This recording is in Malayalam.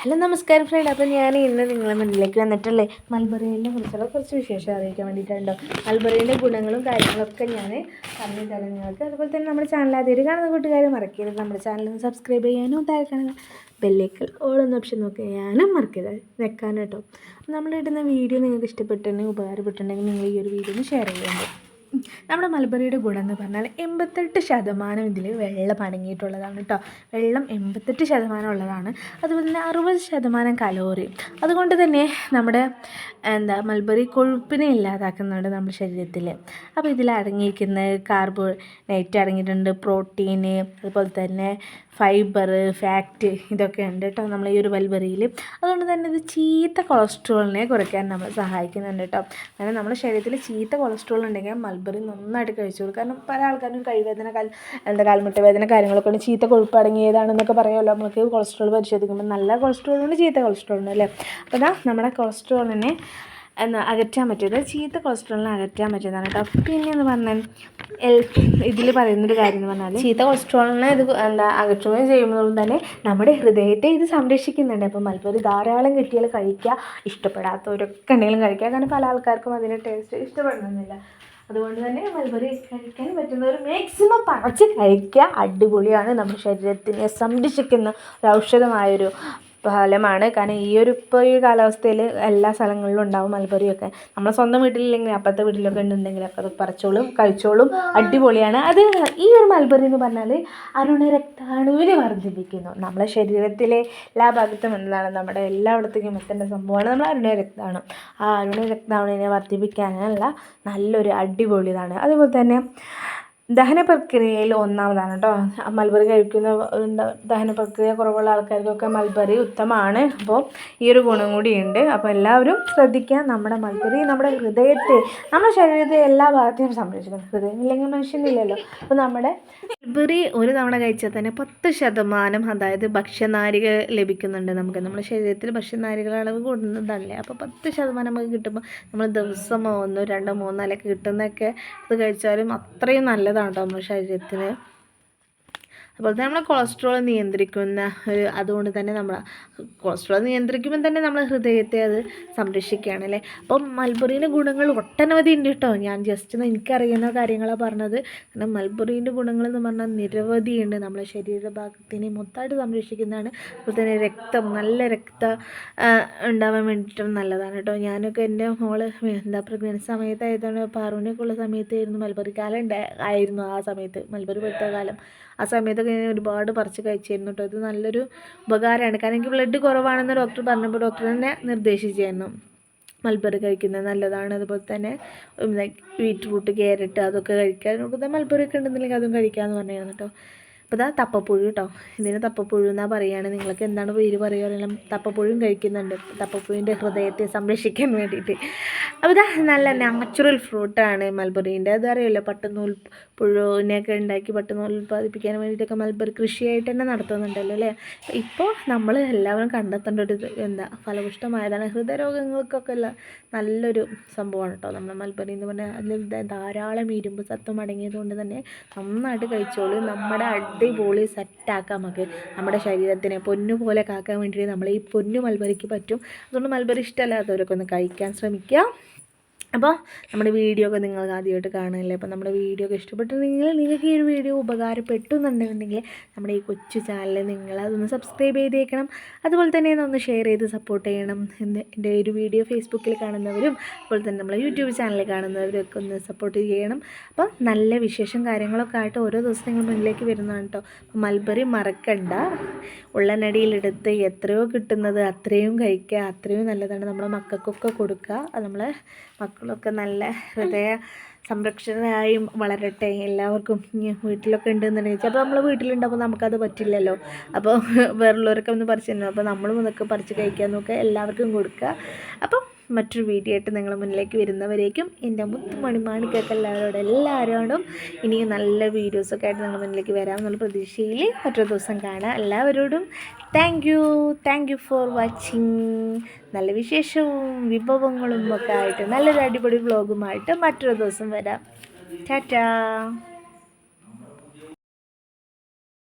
ഹലോ നമസ്കാരം ഫ്രണ്ട് അപ്പോൾ ഞാൻ ഇന്ന് നിങ്ങളുടെ മുന്നിലേക്ക് വന്നിട്ടല്ലേ മൽബറീനെ കുറിച്ചുള്ള കുറച്ച് വിശേഷം അറിയിക്കാൻ വേണ്ടിയിട്ടുണ്ടോ മൽബറീന്റെ ഗുണങ്ങളും കാര്യങ്ങളൊക്കെ ഞാൻ പറഞ്ഞു തരാം നിങ്ങൾക്ക്. അതുപോലെ തന്നെ നമ്മുടെ ചാനൽ ആദ്യമായിട്ട് കാണുന്ന കൂട്ടുകാർ മറക്കരുത്. നമ്മുടെ ചാനൽ സബ്സ്ക്രൈബ് ചെയ്യാനും താഴെ ബെല്ലേക്കൽ ഓൾ ഓപ്ഷൻ നോക്കി ചെയ്യാനും മറക്കരുത്. വെക്കാനും കേട്ടോ. നമ്മളിടുന്ന വീഡിയോ നിങ്ങൾക്ക് ഇഷ്ടപ്പെട്ടുണ്ടെങ്കിൽ ഉപകാരപ്പെട്ടിട്ടുണ്ടെങ്കിൽ നിങ്ങൾ ഈ ഒരു വീഡിയോ ഒന്ന് ഷെയർ ചെയ്യാൻ നമ്മുടെ മലബറിയുടെ ഗുണം എന്ന് പറഞ്ഞാൽ എൺപത്തെട്ട് ശതമാനം ഇതിൽ വെള്ളം അടങ്ങിയിട്ടുള്ളതാണ് കേട്ടോ വെള്ളം എൺപത്തെട്ട് ശതമാനം ഉള്ളതാണ്. അതുപോലെ തന്നെ അറുപത് ശതമാനം കലോറി. അതുകൊണ്ട് തന്നെ നമ്മുടെ എന്താ മൽബറി കൊഴുപ്പിനെ ഇല്ലാതാക്കുന്നുണ്ട് നമ്മുടെ ശരീരത്തിൽ അപ്പോൾ ഇതിൽ അടങ്ങിയിരിക്കുന്ന കാർബോഹൈഡ്രേറ്റ് അടങ്ങിയിട്ടുണ്ട് പ്രോട്ടീന് അതുപോലെ തന്നെ ഫൈബർ ഫാറ്റ് ഇതൊക്കെ ഉണ്ട് കേട്ടോ നമ്മൾ ഈ ഒരു മൽബറിയിൽ അതുകൊണ്ട് തന്നെ ഇത് ചീത്ത കൊളസ്ട്രോളിനെ കുറയ്ക്കാൻ നമ്മൾ സഹായിക്കുന്നുണ്ട് കേട്ടോ. അങ്ങനെ നമ്മുടെ ശരീരത്തിൽ ചീത്ത കൊളസ്ട്രോൾ ഉണ്ടെങ്കിൽ മൽബറി നന്നായിട്ട് കഴിച്ചോളൂ കാരണം പല ആൾക്കാരും കഴിവേദന കാൽ എന്താ കാൽമുട്ട വേദന കാര്യങ്ങളൊക്കെ ഉണ്ട്. ചീത്ത കൊഴുപ്പ് അടങ്ങിയതാണെന്നൊക്കെ പറയുമല്ലോ. നമുക്ക് കൊളസ്ട്രോൾ പരിശോധിക്കുമ്പോൾ നല്ല കൊളസ്ട്രോൾ ഉണ്ട് ചീത്ത കൊളസ്ട്രോൾ ഉണ്ട് അല്ലേ? അപ്പോൾ നമ്മുടെ കൊളസ്ട്രോളിനെ എന്നാ അകറ്റാൻ പറ്റിയത്. ചീത്ത കൊളസ്ട്രോളിനെ അകറ്റാൻ പറ്റുന്നതാണ് കേട്ടോ. പിന്നെ എന്ന് പറഞ്ഞാൽ എൽ ഇതിൽ പറയുന്നൊരു കാര്യം എന്ന് പറഞ്ഞാൽ ചീത്ത കൊളസ്ട്രോളിനെ ഇത് എന്താ അകറ്റുകയും ചെയ്യുമ്പോൾ തന്നെ നമ്മുടെ ഹൃദയത്തെ ഇത് സംരക്ഷിക്കുന്നുണ്ട്. അപ്പോൾ മലപ്പുറം ധാരാളം കിട്ടിയാൽ കഴിക്കുക ഇഷ്ടപ്പെടാത്തവരൊക്കെ ഉണ്ടെങ്കിലും കഴിക്കുക. കാരണം പല ആൾക്കാർക്കും അതിന്റെ ടേസ്റ്റ് ഇഷ്ടപ്പെടണമെന്നില്ല അതുകൊണ്ട് തന്നെ മൽബറി കഴിക്കാൻ പറ്റുന്നവർ മാക്സിമം പറച്ച് കഴിക്കുക. അടിപൊളിയാണ്. നമ്മുടെ ശരീരത്തിനെ സംരക്ഷിക്കുന്ന ഒരു ഔഷധമായൊരു ഫലമാണ്. കാരണം ഈ ഒരു ഇപ്പോൾ ഈ കാലാവസ്ഥയിൽ എല്ലാ സ്ഥലങ്ങളിലും ഉണ്ടാവും മൽബറിയൊക്കെ നമ്മളെ സ്വന്തം വീട്ടിലില്ലെങ്കിൽ അപ്പുറത്തെ വീട്ടിലൊക്കെ ഉണ്ടെങ്കിലൊക്കെ അത് പറിച്ചോളും കഴിച്ചോളും. അടിപൊളിയാണ്. അത് ഈ ഒരു മലബറി എന്ന് പറഞ്ഞാൽ അരുണ രക്താണുവിനെ വർദ്ധിപ്പിക്കുന്നു. നമ്മളെ ശരീരത്തിലെ എല്ലാ ഭാഗത്തും എന്താണ് നമ്മുടെ എല്ലായിടത്തേക്കും എത്തേണ്ട സംഭവമാണ് നമ്മൾ അരുണ രക്താണു. ആ അരുണ രക്താണുവിനെ വർദ്ധിപ്പിക്കാനുള്ള നല്ലൊരു അടിപൊളിതാണ്. അതുപോലെ തന്നെ ദഹന പ്രക്രിയയിൽ ഒന്നാമതാണ് കേട്ടോ മൽബറി കഴിക്കുന്ന ദഹന പ്രക്രിയ കുറവുള്ള ആൾക്കാർക്കൊക്കെ മൽബറി ഉത്തമമാണ്. അപ്പോൾ ഈ ഒരു ഗുണം കൂടിയുണ്ട് അപ്പോൾ എല്ലാവരും ശ്രദ്ധിക്കുക. നമ്മുടെ മൽബറി നമ്മുടെ ഹൃദയത്തെ നമ്മുടെ ശരീരത്തെ എല്ലാ ഭാഗത്തെയും സംരക്ഷിക്കണം. ഹൃദയം ഇല്ലെങ്കിൽ മനുഷ്യനില്ലല്ലോ. അപ്പോൾ നമ്മുടെ മൽബറി ഒരു തവണ കഴിച്ചാൽ തന്നെ പത്ത് ശതമാനം അതായത് ഭക്ഷ്യനാരിക ലഭിക്കുന്നുണ്ട് നമുക്ക്. നമ്മുടെ ശരീരത്തിൽ ഭക്ഷ്യനാരികളുടെ അളവ് കൂടുന്നതല്ലേ. അപ്പോൾ പത്ത് ശതമാനം നമുക്ക് കിട്ടുമ്പോൾ നമ്മൾ ദിവസമോ ഒന്നോ രണ്ടോ മൂന്നാലൊക്കെ കിട്ടുന്നതൊക്കെ അത് കഴിച്ചാലും അത്രയും നല്ലതാണ്. കേട്ടോ നമ്മുടെ ശരീരത്തിന് അതുപോലെ തന്നെ നമ്മളെ കൊളസ്ട്രോൾ നിയന്ത്രിക്കുന്ന ഒരു അതുകൊണ്ട് തന്നെ നമ്മൾ കൊളസ്ട്രോൾ നിയന്ത്രിക്കുമ്പോൾ തന്നെ നമ്മൾ ഹൃദയത്തെ അത് സംരക്ഷിക്കുകയാണ് അല്ലേ? അപ്പം മൽബുറീന്റെ ഗുണങ്ങൾ ഒട്ടനവധി ഉണ്ട് കേട്ടോ. ഞാൻ ജസ്റ്റ് എനിക്കറിയുന്ന കാര്യങ്ങളാണ് പറഞ്ഞത്. കാരണം മൽബുറീന്റെ ഗുണങ്ങൾ എന്ന് പറഞ്ഞാൽ നിരവധിയുണ്ട്. നമ്മളെ ശരീരഭാഗത്തിനെ മൊത്തമായിട്ട് സംരക്ഷിക്കുന്നതാണ്. അതുപോലെ തന്നെ രക്തം നല്ല രക്ത ഉണ്ടാവാൻ വേണ്ടിയിട്ടും നല്ലതാണ് കേട്ടോ. ഞാനൊക്കെ എന്റെ മോൾ എന്താ പ്രഗ്നൻസി സമയത്തായതാണ് പാറുവിനൊക്കെ ഉള്ള സമയത്തായിരുന്നു മൽബറി കാലം ഉണ്ടായിരുന്നു ആ സമയത്ത്. മൽബറി പെടുത്ത കാലം. ആ സമയത്തൊക്കെ ഞാൻ ഒരുപാട് പറിച്ച് കഴിച്ചിരുന്നു കേട്ടോ ഇത് നല്ലൊരു ഉപകാരമാണ് കാരണം എനിക്ക് ബ്ലഡ് കുറവാണെന്ന് ഡോക്ടർ പറഞ്ഞപ്പോൾ ഡോക്ടർ തന്നെ നിർദ്ദേശിച്ചായിരുന്നു മൽബറി കഴിക്കുന്നത് നല്ലതാണ്. അതുപോലെ തന്നെ ബീറ്റ്റൂട്ട് ക്യാരറ്റ് അതൊക്കെ കഴിക്കാൻ. നമുക്ക് മൽബറി ഒക്കെ ഉണ്ടെന്നുണ്ടെങ്കിൽ അതും കഴിക്കാമെന്ന് പറഞ്ഞായിരുന്നു കേട്ടോ അപ്പോൾ ഇതാ തപ്പപ്പുഴു കേട്ടോ ഇതിന് തപ്പപ്പുഴു എന്നാണ് പറയുകയാണ് നിങ്ങൾക്ക് എന്താണ് പേര് പറയുക തപ്പപ്പുഴും കഴിക്കുന്നുണ്ട്. തപ്പപ്പുഴുവിന്റെ ഹൃദയത്തെ സംരക്ഷിക്കാൻ വേണ്ടിയിട്ട്. അപ്പോൾ ഇതാ നല്ല നാച്ചുറൽ ഫ്രൂട്ടാണ് മൽബറീന്റെ. അറിയില്ല? പട്ടുനൂൽ പുഴുവിനെയൊക്കെ ഉണ്ടാക്കി പട്ടുനൂൽ ഉൽപ്പാദിപ്പിക്കാൻ വേണ്ടിയിട്ടൊക്കെ മൽബറി കൃഷിയായിട്ട് തന്നെ നടത്തുന്നുണ്ടല്ലോ അല്ലേ? ഇപ്പോൾ നമ്മൾ എല്ലാവരും കണ്ടെത്തേണ്ട ഒരു എന്താ? ഫലപുഷ്ടമായതാണ് ഹൃദയരോഗങ്ങൾക്കൊക്കെ ഉള്ള നല്ലൊരു സംഭവമാണ് കേട്ടോ നമ്മൾ മൽബറി എന്ന് പറഞ്ഞാൽ അതിൽ ധാരാളം ഇരുമ്പ് സത്വം അടങ്ങിയതുകൊണ്ട് തന്നെ നന്നായിട്ട് കഴിച്ചോളൂ. നമ്മുടെ അടിപൊളി സെറ്റാക്കാം നമുക്ക്. നമ്മുടെ ശരീരത്തിനെ പൊന്നു പോലെ കാക്കാൻ വേണ്ടിയിട്ട് നമ്മൾ ഈ പൊന്നു മൽബറിക്ക് പറ്റും. അതുകൊണ്ട് മൽബറി ഇഷ്ടമല്ലാത്തവരൊക്കെ ഒന്ന് കഴിക്കാൻ ശ്രമിക്കുക അപ്പോൾ നമ്മുടെ വീഡിയോ ഒക്കെ നിങ്ങൾക്ക് ആദ്യമായിട്ട് കാണുകയല്ലേ? അപ്പോൾ നമ്മുടെ വീഡിയോ ഒക്കെ ഇഷ്ടപ്പെട്ടിട്ടുണ്ടെങ്കിൽ നിങ്ങൾക്ക് ഈ ഒരു വീഡിയോ ഉപകാരപ്പെട്ടു എന്നുണ്ടെന്നുണ്ടെങ്കിൽ നമ്മുടെ ഈ കൊച്ചു ചാനൽ നിങ്ങൾ അതൊന്ന് സബ്സ്ക്രൈബ് ചെയ്തേക്കണം. അതുപോലെ തന്നെ ഒന്ന് ഷെയർ ചെയ്ത് സപ്പോർട്ട് ചെയ്യണം. എന്ന് എന്റെ ഒരു വീഡിയോ ഫേസ്ബുക്കിൽ കാണുന്നവരും അതുപോലെ തന്നെ നമ്മളെ യൂട്യൂബ് ചാനലിൽ കാണുന്നവരും ഒക്കെ ഒന്ന് സപ്പോർട്ട് ചെയ്യണം. അപ്പോൾ നല്ല വിശേഷം കാര്യങ്ങളൊക്കെ ആയിട്ട് ഓരോ ദിവസം നിങ്ങൾ മുന്നിലേക്ക് വരുന്നതാണ് കേട്ടോ. മൽബറി മറക്കണ്ട. ഉള്ളനടിയിലെടുത്ത് എത്രയോ കിട്ടുന്നത് അത്രയും കഴിക്കുക അത്രയും നല്ലതാണ്. നമ്മുടെ മക്കൾക്കൊക്കെ കൊടുക്കുക. നമ്മളെ മക്കളൊക്കെ നല്ല ഹൃദയ സംരക്ഷണരായും വളരട്ടെ എല്ലാവർക്കും വീട്ടിലൊക്കെ ഉണ്ടെന്നുണ്ടെങ്കിൽ അപ്പോൾ നമ്മൾ വീട്ടിലുണ്ടാകുമ്പോൾ നമുക്കത് പറ്റില്ലല്ലോ. അപ്പോൾ വേറുള്ളവരൊക്കെ ഒന്ന് പറിച്ചു അപ്പോൾ നമ്മളും ഇതൊക്കെ പറിച്ച് കഴിക്കാൻ നോക്കുക എല്ലാവർക്കും കൊടുക്കുക. അപ്പം മറ്റൊരു വീഡിയോ ആയിട്ട് നിങ്ങൾ മുന്നിലേക്ക് വരുന്നവരേക്കും എന്റെ മുത്തുമണിമാണിക്കൊക്കെ എല്ലാവരോടും എല്ലാവരോടും ഇനിയും നല്ല വീഡിയോസൊക്കെ ആയിട്ട് നിങ്ങൾ മുന്നിലേക്ക് വരാമെന്നുള്ള പ്രതീക്ഷയിൽ മറ്റൊരു ദിവസം കാണാം. എല്ലാവരോടും thank you thank you for watching നല്ല വിശേഷവും വിഭവങ്ങളും ഒക്കെ ആയിട്ട് നല്ലൊരു അടിപൊളി വ്ളോഗുമായിട്ട് മറ്റൊരു ദിവസം വരാം. ടാറ്റാ.